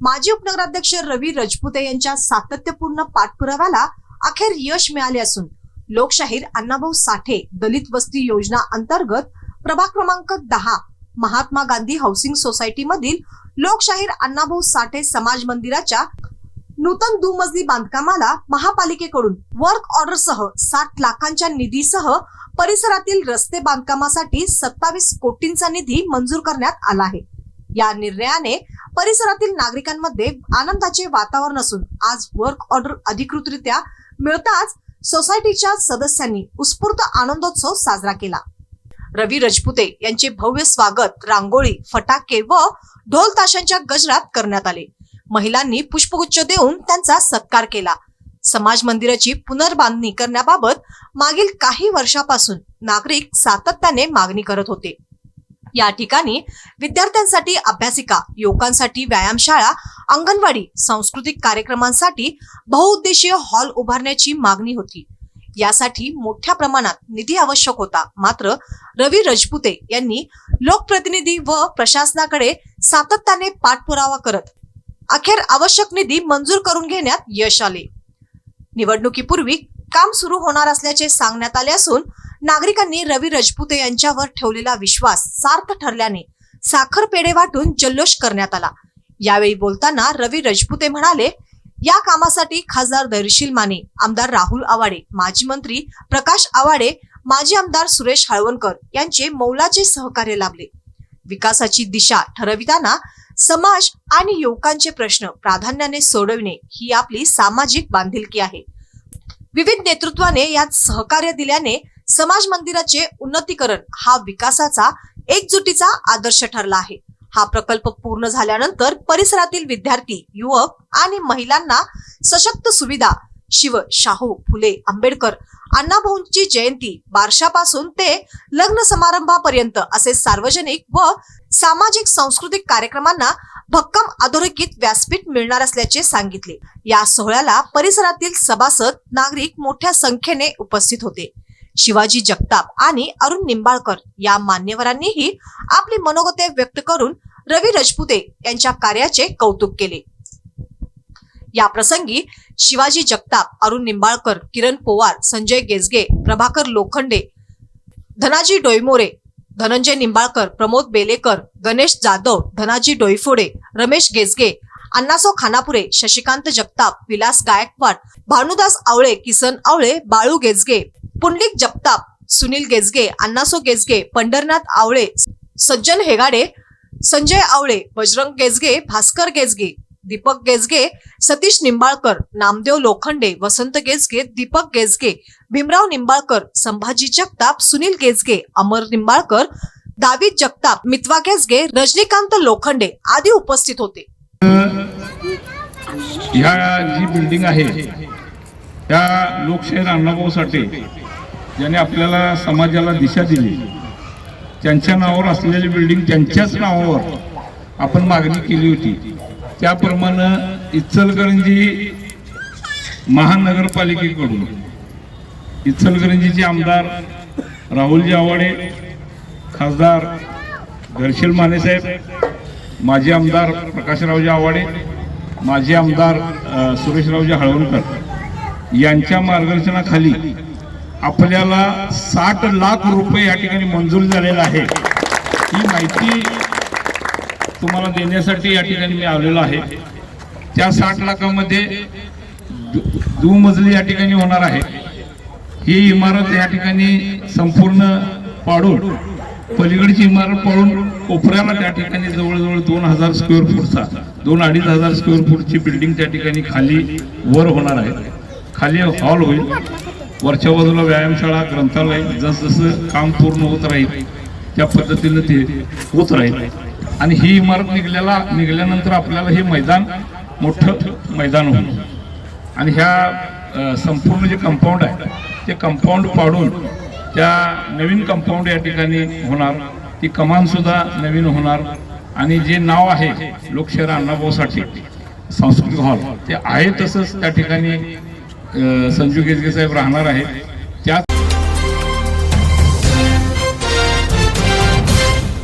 माजी उपनगराध्यक्ष रवी रजपुते यांच्या सातत्यपूर्ण पाठपुराव्याला अखेर यश मिळाले असून लोकशाहीर अण्णाभाऊ साठे दलित वस्ती योजना अंतर्गत प्रभाग क्रमांक दहा महात्मा गांधी हाऊसिंग सोसायटी मधील लोकशाहीर अण्णाभाऊ साठे समाज मंदिराच्या नूतन दुमजली बांधकामाला महापालिकेकडून वर्क ऑर्डरसह साठ लाखांच्या निधीसह परिसरातील रस्ते बांधकामासाठी सत्तावीस कोटींचा निधी मंजूर करण्यात आला आहे. या निर्णयाने परिसरातील नागरिकांमध्ये आनंदाचे वातावरण असून आज वर्क ऑर्डर अधिकृतरित्या मिळताच सोसायटीच्या सदस्यांनी उत्स्फूर्त आनंदोत्सव साजरा केला. रवी रजपुते यांचे भव्य स्वागत रांगोळी फटाके व ढोल ताशांच्या गजरात करण्यात आले. महिलांनी पुष्पगुच्छ देऊन त्यांचा सत्कार केला. समाज मंदिराची पुनर्बांधणी करण्याबाबत मागील काही वर्षापासून नागरिक सातत्याने मागणी करत होते. या ठिकाणी विद्यार्थ्यांसाठी अभ्यासिका युवकांसाठी व्यायामशाळा अंगणवाडी सांस्कृतिक कार्यक्रमांसाठी बहुउद्देशीय हॉल उभारण्याची मागणी होती. यासाठी मोठ्या प्रमाणात निधी आवश्यक होता. मात्र रवी रजपुते यांनी लोकप्रतिनिधी व प्रशासनाकडे सातत्याने पाठपुरावा करत अखेर आवश्यक निधी मंजूर करून घेण्यात यश आले. निवडणुकीपूर्वी काम सुरू होणार असल्याचे सांगण्यात आले असून नागरिकांनी रवी रजपुते यांच्यावर ठेवलेला विश्वास सार्थ ठरल्याने साखर पेढे वाटून जल्लोष करण्यात आला. यावेळी बोलताना रवी रजपुते म्हणाले या कामासाठी खासदार धैर्यशील माने आमदार राहुल आवाडे माजी मंत्री प्रकाश आवाडे माजी आमदार सुरेश हळवणकर यांचे मौलाचे सहकार्य लाभले. विकासाची दिशा ठरविताना समाज आणि युवकांचे प्रश्न प्राधान्याने सोडविणे ही आपली सामाजिक बांधिलकी आहे. विविध नेतृत्वाने यात सहकार्य दिल्याने समाज मंदिराचे उन्नतीकरण हा विकासाचा एकजुटीचा आदर्श ठरला आहे. हा प्रकल्प पूर्ण झाल्यानंतर परिसरातील विद्यार्थी युवक आणि महिलांना सशक्त सुविधा शिव शाहू फुले आंबेडकर अण्णाभाऊंची जयंती बारशापासून ते लग्न समारंभापर्यंत असे सार्वजनिक व सामाजिक सांस्कृतिक कार्यक्रमांना भक्कम अधोरेखित व्यासपीठ मिळणार असल्याचे सांगितले. या सोहळ्याला परिसरातील सभासद नागरिक मोठ्या संख्येने उपस्थित होते. शिवाजी जगताप आणि अरुण निंबाळकर या मान्यवरांनीही आपली मनोगते व्यक्त करून रवी रजपुते यांच्या कार्याचे कौतुक केले. या प्रसंगी शिवाजी जगताप अरुण निंबाळकर किरण पोवार संजय गेजगे प्रभाकर लोखंडे धनाजी डोईमोरे धनंजय निंबाळकर प्रमोद बेलेकर गणेश जाधव धनाजी डोईफोडे रमेश गेजगे अण्णासो खानापुरे शशिकांत जगताप विलास गायकवाड भानुदास आवळे किसन आवळे बाळू गेजगे पुंडलिक जगताप सुनील गेजगे अण्णासो गेजगे पंढरनाथ आवळे सज्जन हेगाडे संजय आवळे बजरंग गेजगे भास्कर गेजगे दीपक गेजगे सतीश निंबाळकर नामदेव लोखंडे वसंत गेजगे दीपक गेजगे भीमराव निंबाळकर संभाजी जगताप सुनील गेजगे अमर निंबाळकर दावीद जगताप मितवा गेजगे रजनीकांत लोखंडे आदी उपस्थित होते. ह्या जी बिल्डिंग आहे त्या लोकशाहीर अण्णाभाऊ साठे ज्याने आपल्याला समाजाला दिशा दिली. त्यांच्या नावावर असलेली बिल्डिंग त्यांच्याच नावावर आपण मागणी केली होती. त्याप्रमाणे इचलकरंजी महानगरपालिकेकडून इचलकरंजीचे आमदार राहुलजी आवाडे खासदार घरशील मानेसाहेब माजी आमदार प्रकाशरावजी आवाडे माजी आमदार सुरेशरावजी हळवणकर यांच्या मार्गदर्शनाखाली आपल्याला साठ लाख रुपये या ठिकाणी मंजूर झालेला आहे. ही माहिती तुम्हाला देण्यासाठी या ठिकाणी मी आलेलो आहे. त्या साठ लाखामध्ये दु- दुमजली या ठिकाणी होणार आहे. ही इमारत या ठिकाणी संपूर्ण पाडून पलीकडची इमारत पाडून कोपऱ्याला त्या ठिकाणी जवळजवळ दोन हजार स्क्वेअर फूटचा दोन अडीच हजार स्क्वेअर फूटची बिल्डिंग त्या ठिकाणी खाली वर होणार आहे. खाली हॉल होईल. वरच्या बाजूला व्यायामशाळा ग्रंथालय जसजसं काम पूर्ण होत राहील त्या पद्धतीनं ते होत राहील. आणि ही इमारत निघल्याला निघाल्यानंतर आपल्याला हे मैदान मोठं मैदान होईल. आणि ह्या संपूर्ण जे कंपाऊंड आहे ते कंपाऊंड पाडून त्या नवीन कंपाऊंड या ठिकाणी होणार. ती कमानसुद्धा नवीन होणार. आणि जे नाव आहे लोकशाहीर अण्णाभाऊसाठी सांस्कृतिक हॉल ते आहे तसंच त्या ठिकाणी संजू गेजगे साहेब राहणार आहेत.